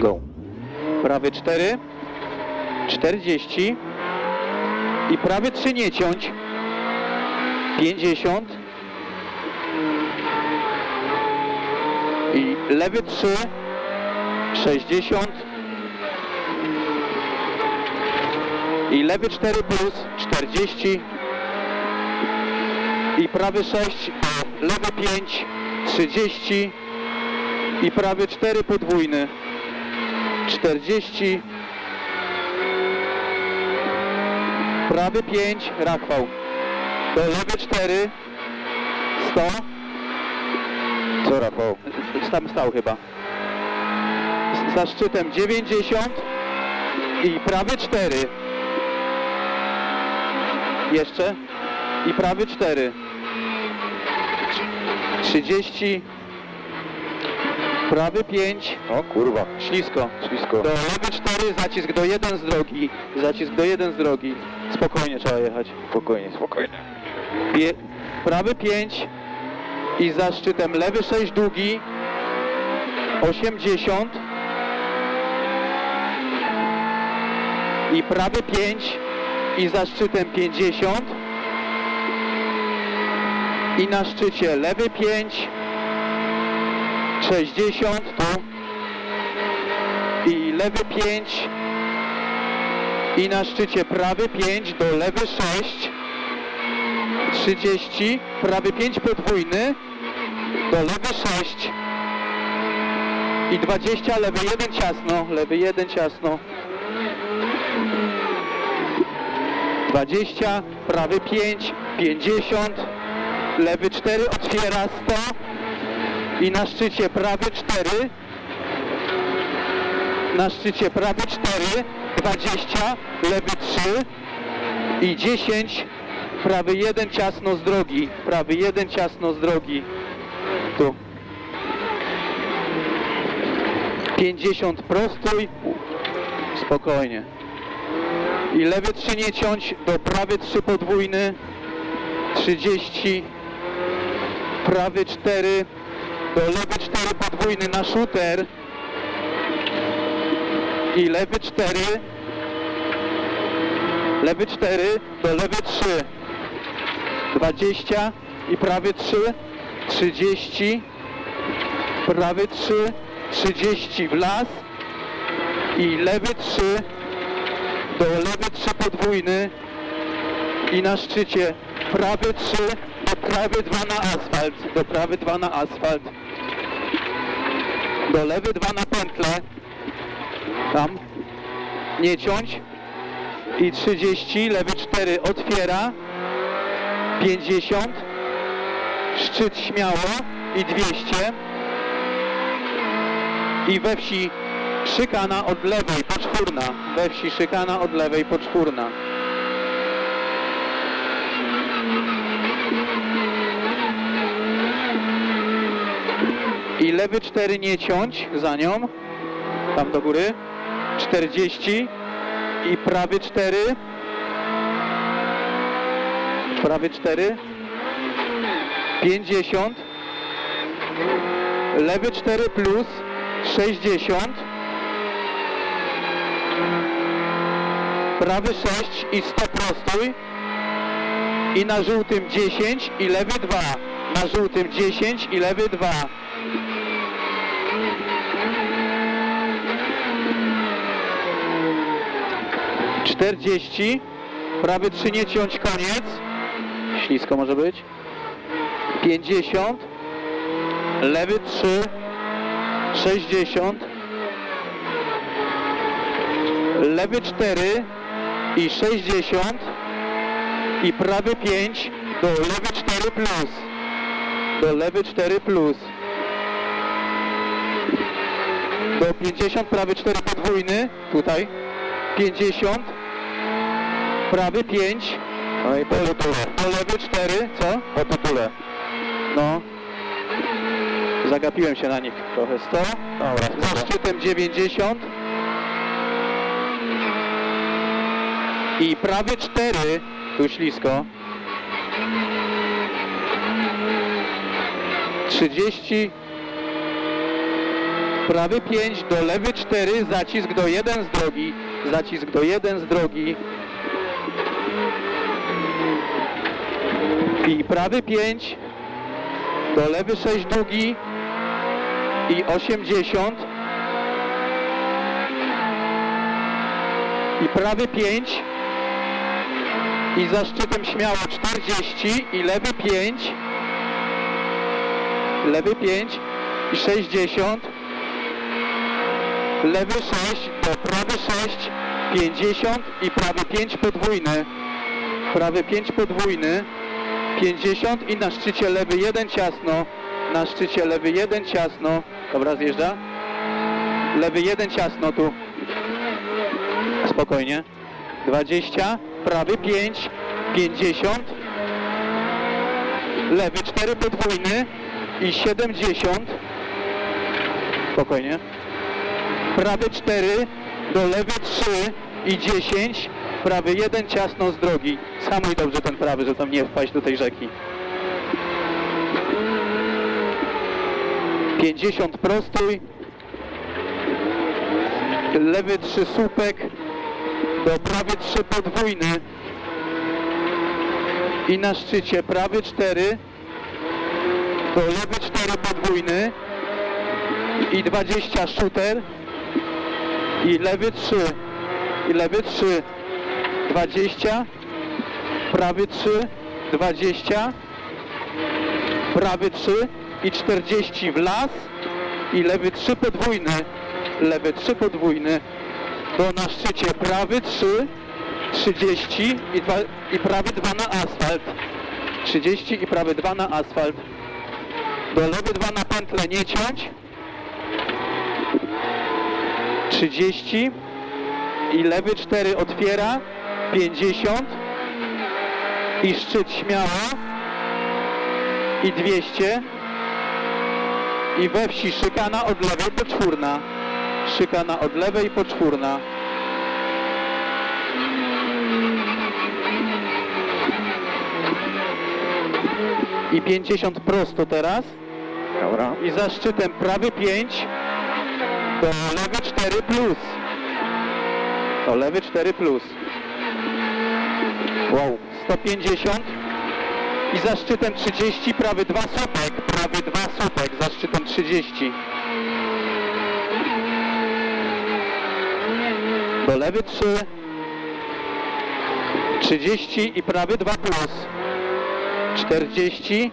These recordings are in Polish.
Go. prawy 4, 40 i prawy 3 nie ciąć, 50 i lewy 3, 60 i lewy 4 plus 40 i prawy 6, lewy 5, 30 i prawy 4 podwójny. 40 prawy 5 rachwał do lewy 4 100 Co Rafał? tam stał chyba. Za szczytem 90 i prawy 4 jeszcze. I prawy 4 30 prawy 5 O kurwa. ślisko Ślisko. do lewy 4, zacisk do 1 z drogi. Zacisk do 1 z drogi. Spokojnie trzeba jechać. Spokojnie, spokojnie. Pie, prawy 5 i za szczytem lewy 6 długi. 80 i prawy 5 i za szczytem 50 i na szczycie lewy 5 60 tu. I lewy 5 i na szczycie prawy 5 do lewy 6 30 prawy 5 podwójny do lewy 6 i 20 lewy 1 ciasno lewy 1 ciasno. 20 prawy 5 50 lewy 4 otwiera 100 i na szczycie prawy 4 na szczycie prawy 4, 20, lewy 3 i 10, prawy 1 ciasno z drogi, prawy 1 ciasno z drogi, tu. 50 prostój, spokojnie. I lewy 3 nie ciąć, do prawy 3 podwójny, 30, prawy 4, do lewy 4 podwójny na shooter, i lewy 4 lewy 4 do lewy 3 20 i prawy 3 30 prawy 3 30 w las. I lewy 3 do lewy 3 podwójny. I na szczycie prawy 3 do prawy 2 na asfalt do prawy 2 na asfalt. Do lewy 2 na pętlę. Tam, nie ciąć. I 30, lewy 4 otwiera, 50, szczyt śmiało. I 200 i we wsi szykana od lewej, poczwórna, we wsi szykana od lewej, poczwórna. I lewy 4 nie ciąć za nią, tam do góry, 40 i prawy 4, prawy 4, 50, lewy 4 plus 60, prawy 6 i 100 prostój i na żółtym 10 i lewy 2, na żółtym 10 i lewy 2. Czterdzieści, prawy trzy nie ciąć, koniec. Ślisko może być. Pięćdziesiąt, lewy trzy, sześćdziesiąt, lewy cztery i sześćdziesiąt i prawy pięć do lewy cztery plus. Do lewy cztery plus. Do 50, prawy 4 podwójny, tutaj. 50, prawy 5, No i po tytule. do lewy 4, co? Po tytule. No. Zagapiłem się na nich trochę. 100, Dobra, za szczytem 90 i prawy 4, tu ślisko. 30, prawy 5, do lewy 4, zacisk do 1 z drogi, zacisk do 1 z drogi. I prawy 5, do lewy 6 długi i 80. I prawy 5 i za szczytem śmiało 40 i lewy 5 lewy 5 i 60 lewy 6 do prawy 6 50 i prawy 5 podwójny. Prawy 5 podwójny 50 i na szczycie lewy 1 ciasno. Na szczycie lewy 1 ciasno. Dobra zjeżdża. Lewy 1 ciasno tu. Spokojnie. 20 prawy 5 50 lewy 4 podwójny i 70 spokojnie. Prawy 4 do lewy 3 i 10 prawy 1 ciasno z drogi. Samuj dobrze ten prawy, żeby tam nie wpaść do tej rzeki. 50 prostuj. Lewy 3 słupek. Do prawy 3 podwójny. I na szczycie prawy 4 to lewy 4 podwójny. I 20 shooter i lewy 3 i lewy 3 20 prawy 3 20 prawy 3 i 40 w las. I lewy 3 podwójny. Lewy 3 podwójny. To na szczycie prawy 3 30 i, dwa, i prawy 2 na asfalt. 30 i prawy 2 na asfalt. Do lewy 2 na pętlę nie ciąć. 30 i lewy 4 otwiera 50 i szczyt śmiało i 200 i we wsi szykana od lewej poczwórna. Szykana od lewej poczwórna. I 50 prosto teraz. Dobra. i za szczytem prawy 5 to lewy 4 plus. To lewy 4 plus wow 150 i za szczytem 30 prawy 2 słupek prawy 2 słupek za szczytem 30 do lewy 3 30 i prawy 2 plus 40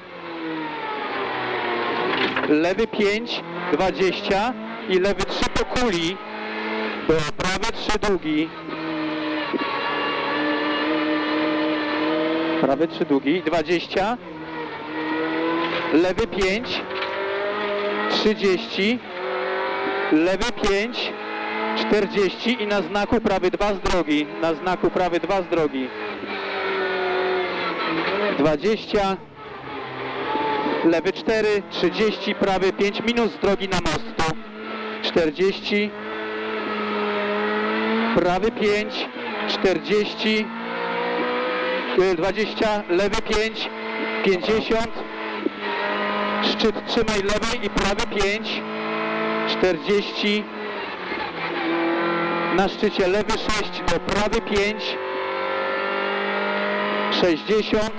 lewy 5 20 i lewy 3 po kuli. Do prawy 3 długi prawy 3 długi 20 lewy 5 30 lewy 5 40 i na znaku prawy 2 z drogi na znaku prawy 2 z drogi. 20 lewy 4 30 prawy 5 minus z drogi na mostu. 40 prawy 5 40 y, 20 lewy 5 50 szczyt trzymaj lewej i prawy 5 40 na szczycie lewy 6 do prawy 5 60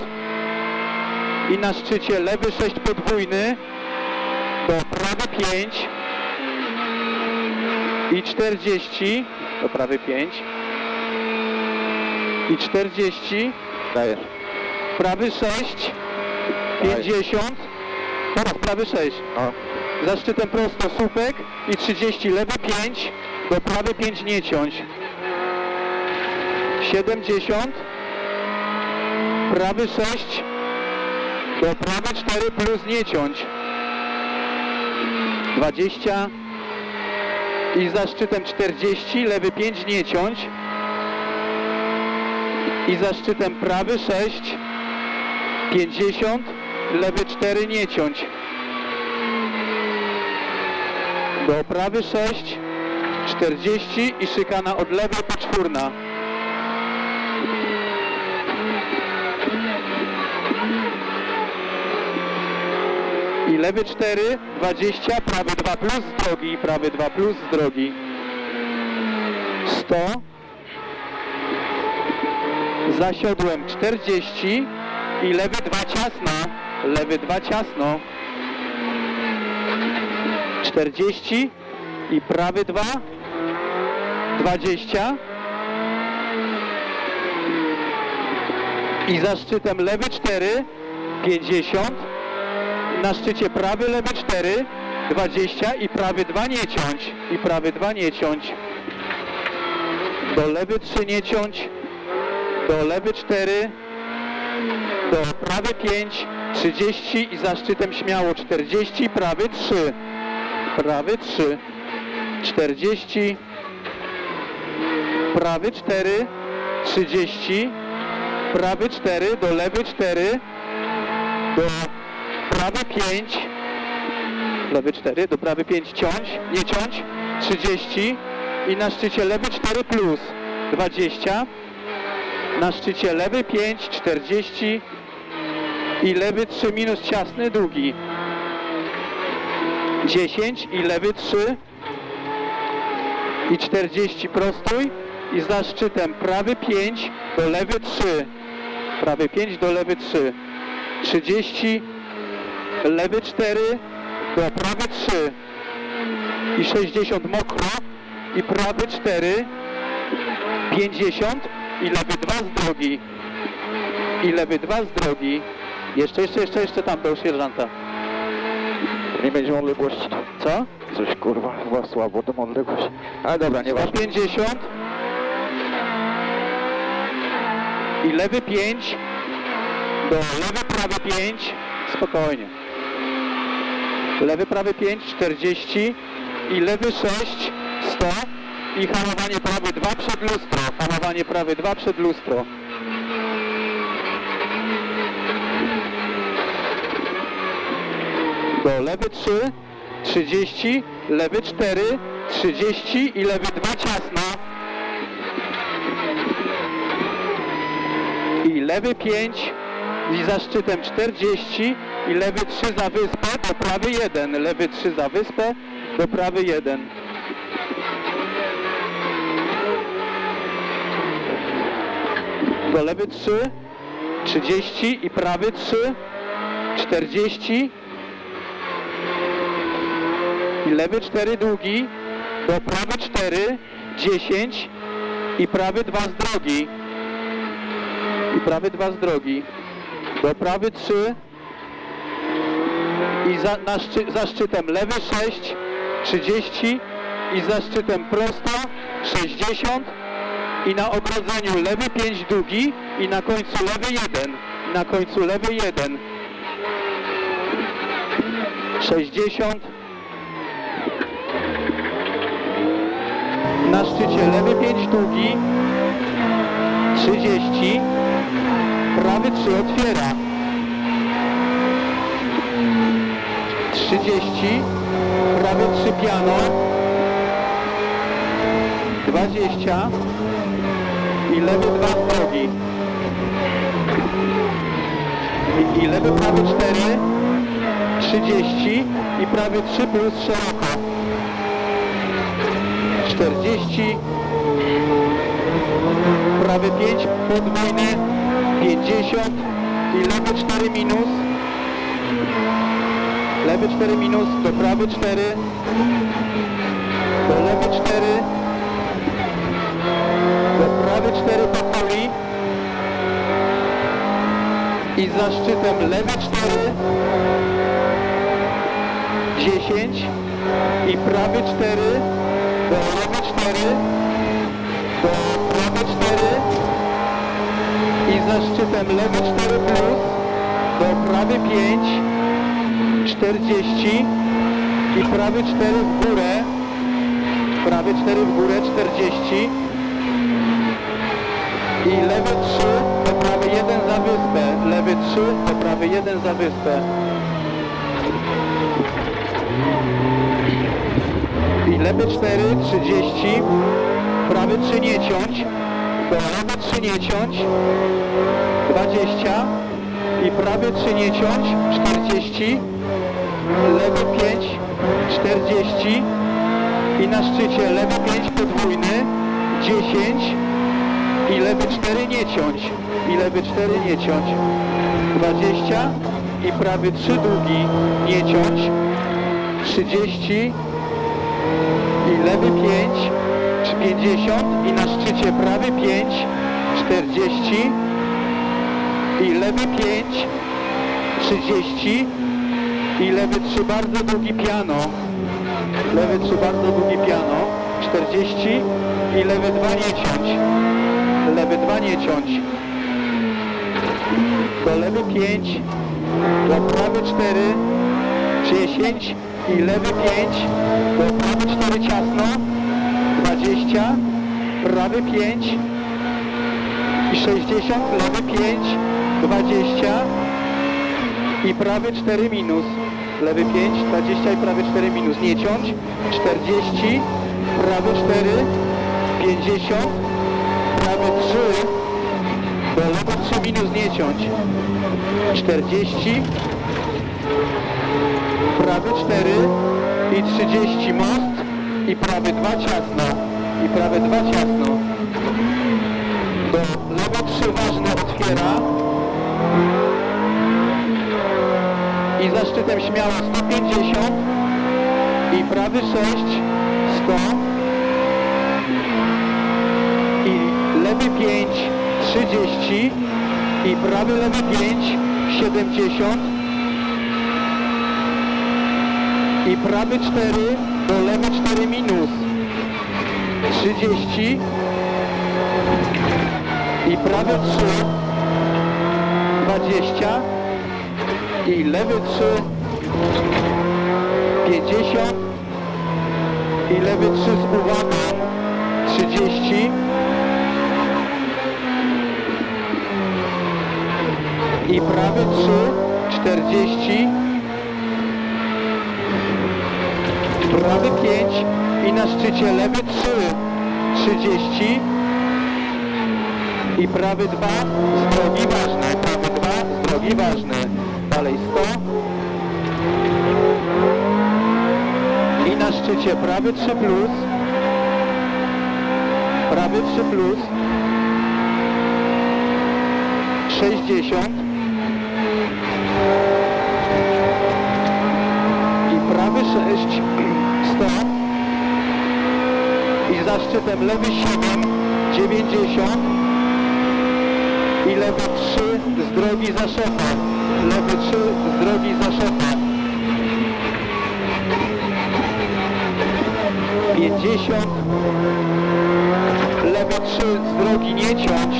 i na szczycie lewy 6 podwójny do prawy 5 i 40 do prawy 5 i 40 Dajesz. prawy 6 50 teraz prawy 6 O. za szczytem prosto słupek i 30 lewy 5 do prawy 5 nie ciąć. 70 prawy 6 do prawy 4 plus nie ciąć. 20 i za szczytem 40 lewy 5 nie ciąć i za szczytem prawy 6 50 lewy 4 nie ciąć do prawy 6 40 i szykana od lewej poczwórna I lewy 4, 20, prawy 2 plus z drogi, prawy 2 plus z drogi. 100. Zasiodłem 40 i lewy 2 ciasno, lewy 2 ciasno. 40 i prawy 2, 20. I za szczytem lewy 4, 50. Na szczycie prawy lewy 4, 20 i prawy 2 nie ciąć. I prawy 2 nie ciąć. Do lewy 3 nie ciąć. Do lewy 4. Do prawy 5, 30 i za szczytem śmiało 40, prawy 3. Prawy 3. 40. Prawy 4, 30 prawy 4, do lewy 4, do prawy 5, lewy 4, do prawy 5 ciąć, nie ciąć, 30 i na szczycie lewy 4 plus 20, na szczycie lewy 5, 40 i lewy 3 minus ciasny, długi 10 i lewy 3 i 40 prostój i za szczytem prawy 5 do lewy 3 prawy 5 do lewy 3 30 lewy 4 do prawy 3 i 60 mokro i prawy 4 50 i lewy 2 z drogi i lewy 2 z drogi jeszcze, jeszcze, jeszcze, jeszcze tam do sierżanta Nie będzie odległości. co? Coś kurwa, chyba słabo tą odległość. Ale dobra, nieważne. 150 i lewy 5 do lewy prawy 5 spokojnie lewy prawy 5 40 i lewy 6 100 i hamowanie prawy 2 przed lustro. Hamowanie prawy 2 przed lustro. Do lewy 3 30 lewy 4 30 i lewy 2 ciasno. I lewy 5 i za szczytem 40 i lewy 3 za wyspę do prawy 1 lewy 3 za wyspę do prawy 1 do lewy 3 30 i prawy 3 40 i lewy 4 długi do prawy 4 10 i prawy 2 z drogi. I prawy 2 z drogi do prawy 3 i za, na szczy, za szczytem lewy 6 30 i za szczytem prosto 60 i na ogrodzeniu lewy 5 długi i na końcu lewy 1 na końcu lewy 1 60 na szczycie lewy 5 długi 30 prawy 3 otwiera. 30 prawy 3 piano. 20 i lewy 2 z drogi I, i lewy prawy 4 30 i prawy 3 plus szeroko. 40 prawy 5 podwójny 50 i lewy 4 minus? Lewy 4 minus do prawy 4 do lewy 4 do prawy 4 powoli i za szczytem lewy 4 10 i prawy 4 do lewy 4 do prawy 4 i za szczytem lewy 4 plus. Do prawy 5 40 i prawy 4 w górę. Prawy 4 w górę. 40 i lewy 3 do prawy 1 za wyspę. Lewy 3 do prawy 1 za wyspę. I lewy 4 30 prawy 3 nie ciąć do lewy 3 nie ciąć 20 i prawy 3 nie ciąć 40 lewy 5, 40 i na szczycie lewy 5 podwójny, 10 i lewy 4 nie ciąć, i lewy 4 nie ciąć, 20 i prawy 3 długi nie ciąć, 30 i lewy 5, czy 50 i na szczycie prawy 5, 40 i lewy 5, 30 i lewy 3 bardzo długi piano, lewy 3 bardzo długi piano, 40 i lewy 2 nie ciąć, lewy 2 nie ciąć, do lewy 5, do prawy 4, 10 i lewy 5, do prawy 4 ciasno, 20, prawy 5 i 60, lewy 5, 20 i prawy 4 minus, lewy 5, 20 i prawy 4 minus, nie ciąć, 40, prawy 4, 50, prawy 3, do lewy 3 minus, nie ciąć, 40, prawy 4 i 30 most i prawy 2 ciasno. I prawy 2 ciasno. Do lewo 3 ważne otwiera. I za szczytem śmiało 150 i prawy 6 100 i lewy 5 30 i prawy lewy 5 70 i prawy 4 do lewy 4 minus 30 i prawy 3 20 i lewy 3 50 i lewy 3 z uwagą 30 i prawy 3 40 prawy 5 i na szczycie lewy 3 30 i prawy 2 z drogi ważne, prawy 2 z drogi ważne, dalej 100 i na szczycie prawy 3 plus. Prawy 3 plus. 60 i prawy 6 100 i za szczytem lewy 7 90 i lewy 3 z drogi za szefa. Lewy 3 z drogi za szefa. 50 lewy 3 z drogi nie ciąć.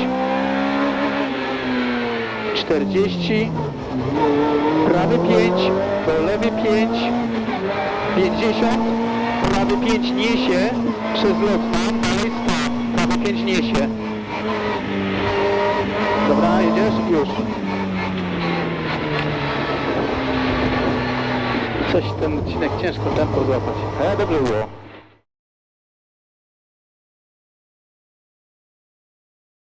40 prawy 5 to lewy 5 50 prawy 5 niesie przez lotną dalej 100 prawy 5 niesie. Dobra jedziesz? już. Coś ten odcinek ciężko tempo złapać. Ale dobrze było